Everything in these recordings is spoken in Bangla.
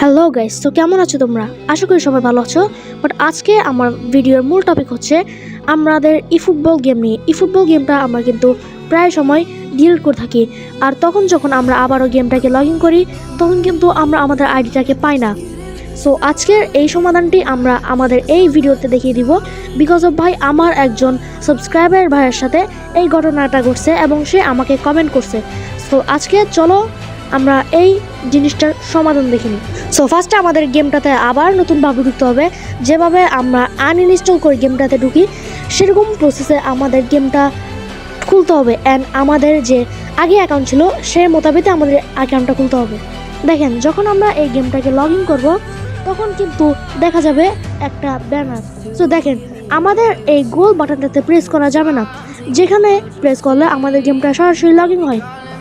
হ্যালো গাইস তো কেমন আছো তোমরা? আশা করি সবাই ভালো আছো। বাট আজকে আমার ভিডিওর মূল টপিক হচ্ছে আমাদের ই ফুটবল গেম নিয়ে। ই ফুটবল গেমটা আমরা কিন্তু প্রায় সময় ডিলিট করে থাকি। আর তখন যখন আমরা আবারও গেমটাকে লগ ইন করি, তখন কিন্তু আমরা আমাদের আইডিটাকে পাই না। সো আজকের এই সমাধানটি আমরা আমাদের এই ভিডিওতে দেখিয়ে দিব। বিকজ অফ ভাই, আমার একজন সাবস্ক্রাইবার ভাইয়ের সাথে এই ঘটনাটা ঘটছে এবং সে আমাকে কমেন্ট করছে। সো আজকে চলো আমরা এই জিনিসটার সমাধান দেখিনি। সো ফার্স্টে আমাদের গেমটাতে আবার নতুনভাবে ঢুকতে হবে। যেভাবে আমরা আনইনস্টল করে গেমটাতে ঢুকি, সেরকম প্রসেসে আমাদের গেমটা খুলতে হবে। অ্যান্ড আমাদের যে আগে অ্যাকাউন্ট ছিল সে মোতাবেক আমাদের অ্যাকাউন্টটা খুলতে হবে। দেখেন, যখন আমরা এই গেমটাকে লগ ইন করব, তখন কিন্তু দেখা যাবে একটা ব্যানার সো দেখেন, আমাদের এই গোল বাটনটাতে প্রেস করা যাবে না। যেখানে প্রেস করলে আমাদের গেমটা সরাসরি লগ ইন হয়।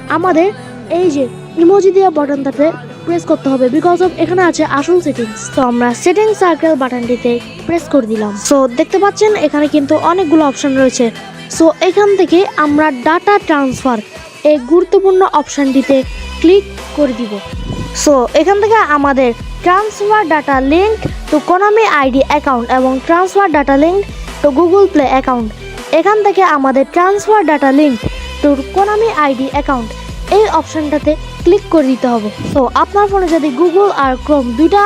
আমাদের এই যে ইমোজি দেওয়া বাটনটাতে প্রেস করতে হবে বিকজ অফ এখানে আছে আসল সেটিংস তো আমরা সেটিং সার্কেল বাটনটিতে প্রেস করে দিলাম। সো দেখতে পাচ্ছেন, এখানে কিন্তু অনেকগুলো অপশন রয়েছে। সো এখান থেকে আমরা ডাটা ট্রান্সফার এই গুরুত্বপূর্ণ অপশানটিতে ক্লিক করে দিব। সো এখান থেকে আমাদের transfer data link to Konami ID account এবং transfer data link to Google Play account এখান থেকে আমাদের transfer data link to Konami ID account এই অপশনটাতে ক্লিক করে দিতে হবে। তো আপনার ফোনে যদি গুগল আর ক্রোম দুইটা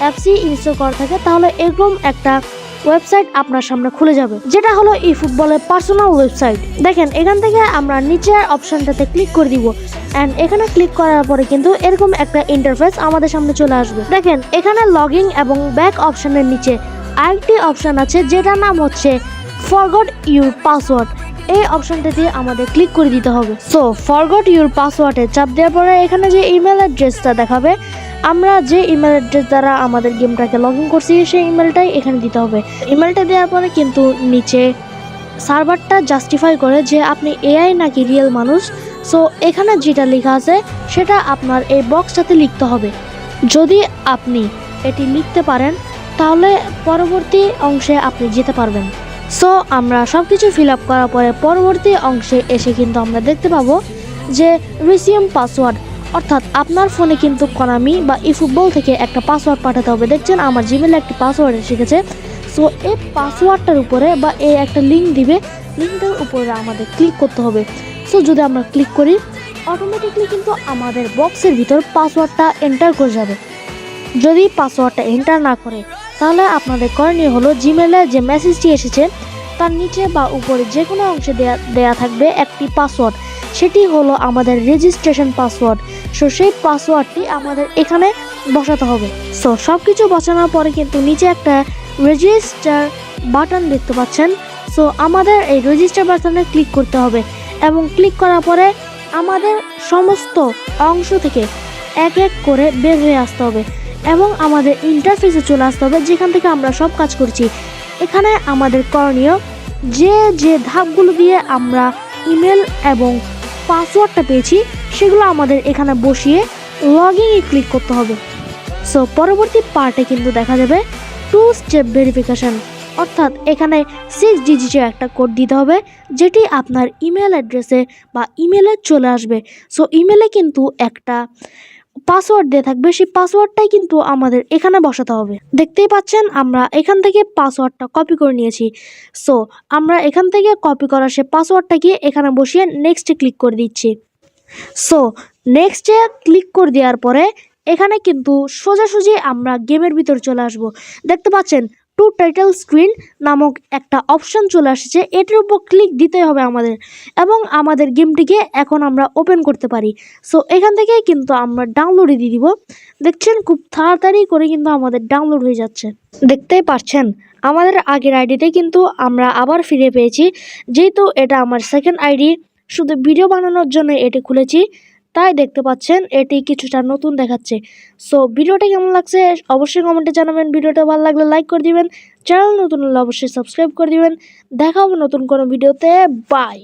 অ্যাপসই ইনস্টল করা থাকে, তাহলে এরকম একটা ওয়েবসাইট আপনার সামনে খুলে যাবে। যেটা হলো ই ফুটবলের পার্সোনাল ওয়েবসাইট দেখেন, এখান থেকে আমরা নিচের অপশনটাতে ক্লিক করে দিব। অ্যান্ড এখানে ক্লিক করার পরে কিন্তু এরকম একটা ইন্টারফেস আমাদের সামনে চলে আসবে। দেখেন, এখানে লগইন এবং ব্যাক অপশনের নিচে আরেকটি অপশন আছে, যেটার নাম হচ্ছে ফরগট ইউর পাসওয়ার্ড এই অপশনটা দিয়ে আমাদের ক্লিক করে দিতে হবে। সো ফরগট ইউর পাসওয়ার্ডে চাপ দেওয়ার পরে এখানে যে ইমেল অ্যাড্রেসটা দেখাবে, আমরা যে ইমেল অ্যাড্রেস দ্বারা আমাদের গেমটাকে লগ ইন করছি, সেই ইমেলটাই এখানে দিতে হবে। ইমেলটা দেওয়ার পরে কিন্তু নিচে সার্ভারটা জাস্টিফাই করে যে আপনি এআই নাকি রিয়েল মানুষ। সো এখানে যেটা লেখা আছে, সেটা আপনার এই বক্সটাতে লিখতে হবে। যদি আপনি এটি লিখতে পারেন, তাহলে পরবর্তী অংশে আপনি যেতে পারবেন। সো আমরা সব কিছু ফিল আপ করার পরে পরবর্তী অংশে এসে কিন্তু আমরা দেখতে পাবো যে রিসিউম পাসওয়ার্ড, অর্থাৎ আপনার ফোনে কিন্তু কনামি বা ই ফুটবল থেকে একটা পাসওয়ার্ড পাঠাতে হবে। দেখছেন, আমার জিমেলে একটি পাসওয়ার্ড শিখেছে সো এই পাসওয়ার্ডটার উপরে বা এই একটা লিঙ্ক দিবে লিঙ্কটার উপরে আমাদের ক্লিক করতে হবে। সো যদি আমরা ক্লিক করি অটোমেটিকলি কিন্তু আমাদের বক্সের ভিতর পাসওয়ার্ডটা এন্টার করে যাবে। যদি পাসওয়ার্ডটা এন্টার না করে তাহলে আপনাদের করণীয় হলো জিমেলে যে মেসেজটি এসেছে, তার নিচে বা উপরে যে কোনো অংশে দেয়া দেয়া থাকবে একটি পাসওয়ার্ড সেটি হলো আমাদের রেজিস্ট্রেশন পাসওয়ার্ড সো সেই পাসওয়ার্ডটি আমাদের এখানে বসাতে হবে। সো সব কিছু বসানোর পরে কিন্তু নিচে একটা রেজিস্টার বাটন দেখতে পাচ্ছেন। সো আমাদের এই রেজিস্টার বাটনে ক্লিক করতে হবে এবং ক্লিক করার পরে আমাদের সমস্ত অংশ থেকে এক এক করে বের হয়ে আসতে হবে। এবং আমাদের ইন্টারফেসে চলে আসতে হবে, যেখান থেকে আমরা সব কাজ করছি। এখানে আমাদের করণীয় যে যে ধাপগুলো দিয়ে আমরা ইমেল এবং পাসওয়ার্ডটা পেয়েছি, সেগুলো আমাদের এখানে বসিয়ে লগ ইনে ক্লিক করতে হবে। সো পরবর্তী পার্টে কিন্তু দেখা যাবে টু স্টেপ ভেরিফিকেশন অর্থাৎ এখানে সিক্স ডিজিটের একটা কোড দিতে হবে, যেটি আপনার ইমেল অ্যাড্রেসে বা ইমেলে চলে আসবে। সো ইমেলে কিন্তু একটা পাসওয়ার্ড দিয়ে থাকবে, সেই পাসওয়ার্ডটাই কিন্তু আমাদের এখানে বসাতে হবে। দেখতেই পাচ্ছেন, আমরা এখান থেকে পাসওয়ার্ডটা কপি করে নিয়েছি। সো আমরা এখান থেকে কপি করা সে পাসওয়ার্ডটাকে এখানে বসিয়ে নেক্সটে ক্লিক করে দিচ্ছি। সো নেক্সটে ক্লিক করে দেওয়ার পরে, এখানে কিন্তু সোজাসুজি আমরা গেমের ভিতর চলে আসব। দেখতে পাচ্ছেন টু টাইটেল স্ক্রিন নামক একটা অপশন চলে আসছে। এটার উপর ক্লিক দিতে হবে আমাদের এবং আমাদের গেমটিকে এখন আমরা ওপেন করতে পারি। সো এখান থেকে কিন্তু আমরা ডাউনলোডে দিয়ে দিব। দেখছেন খুব তাড়াতাড়ি করে কিন্তু আমাদের ডাউনলোড হয়ে যাচ্ছে। দেখতেই পাচ্ছেন, আমাদের আগের আইডিতে কিন্তু আমরা আবার ফিরে পেয়েছি। যেহেতু এটা আমার সেকেন্ড আইডি, শুধু ভিডিও বানানোর জন্য এটি খুলেছি। তাই দেখতে পাচ্ছেন, এটি কিছুটা নতুন দেখাচ্ছে। সো ভিডিওটা কেমন লাগছে? অবশ্যই কমেন্টে জানাবেন। ভিডিওটা ভালো লাগলে লাইক করে দিবেন। চ্যানেল নতুন হলে অবশ্যই সাবস্ক্রাইব করে দিবেন। দেখা হবে নতুন কোনো ভিডিওতে। বাই